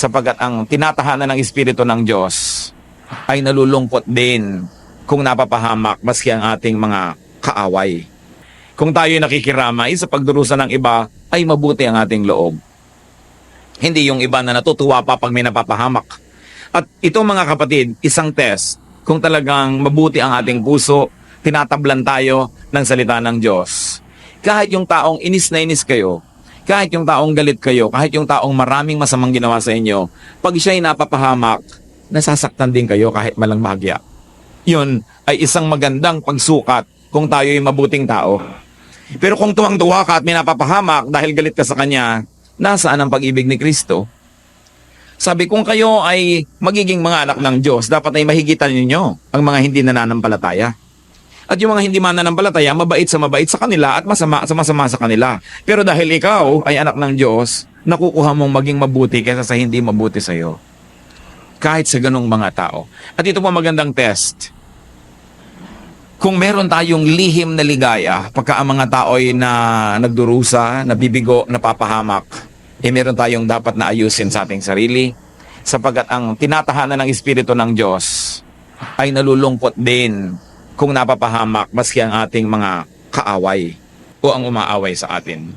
Sapagat ang tinatahanan ng Espiritu ng Diyos ay nalulungkot din kung napapahamak maski ang ating mga kaaway. Kung tayo nakikiramay sa pagdurusa ng iba, ay mabuti ang ating loob. Hindi yung iba na natutuwa pa pag may napapahamak. At ito mga kapatid, isang test kung talagang mabuti ang ating puso, tinatablan tayo ng salita ng Diyos. Kahit yung taong inis na inis kayo, kahit yung taong galit kayo, kahit yung taong maraming masamang ginawa sa inyo, pag siya'y napapahamak, nasasaktan din kayo kahit malang bahagya. Yun ay isang magandang pagsukat kung tayo'y mabuting tao. Pero kung tuwang-tuwa ka at may napapahamak dahil galit ka sa kanya, nasaan ang pag-ibig ni Kristo? Sabi, kung kayo ay magiging mga anak ng Diyos, dapat ay mahigitan ninyo ang mga hindi nananampalataya. At yung mga hindi mananampalataya, mabait sa mabait sa kanila at masama sa masama sa kanila. Pero dahil ikaw ay anak ng Diyos, nakukuha mong maging mabuti kaysa sa hindi mabuti sa iyo. Kahit sa ganong mga tao. At ito po magandang test. Kung meron tayong lihim na ligaya, pagka ang mga tao ay na nagdurusa, nabibigo, napapahamak, eh meron tayong dapat na ayusin sa ating sarili, sapagat ang tinatahanan ng Espiritu ng Diyos ay nalulungkot din kung napapahamak maski ang ating mga kaaway o ang umaaway sa atin.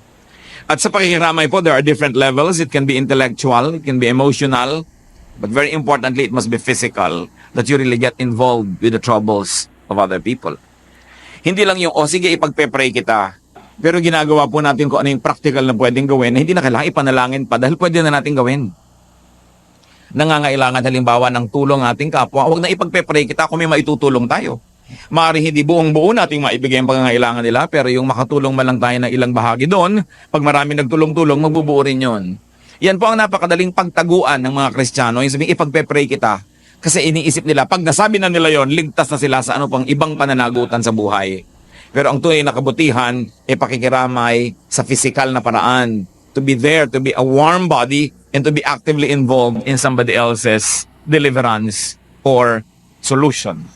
At sa pakikiramay po, there are different levels. It can be intellectual, it can be emotional, but very importantly, it must be physical, that you really get involved with the troubles of other people. Hindi lang yung, oh sige, ipagpe-pray kita. Pero ginagawa po natin kung ano yung practical na pwedeng gawin na hindi na kailangan ipanalangin pa dahil pwede na natin gawin. Nangangailangan halimbawa ng tulong ating kapwa, huwag na ipagpe-pray kita kung may maitutulong tayo. Maaari hindi buong buo nating maibigay ang pangangailangan nila, pero yung makatulong man lang tayo ng ilang bahagi doon, pag marami nagtulong-tulong, magbubuo rin yun. Yan po ang napakadaling pagtaguan ng mga Kristiyano, yung sabihin, ipagpe-pray kita. Kasi iniisip nila, pag nasabi na nila yon ligtas na sila sa ano pang ibang pananagutan sa buhay. Pero ang tunay na kabutihan, ay pakikiramay sa physical na paraan. To be there, to be a warm body, and to be actively involved in somebody else's deliverance or solution.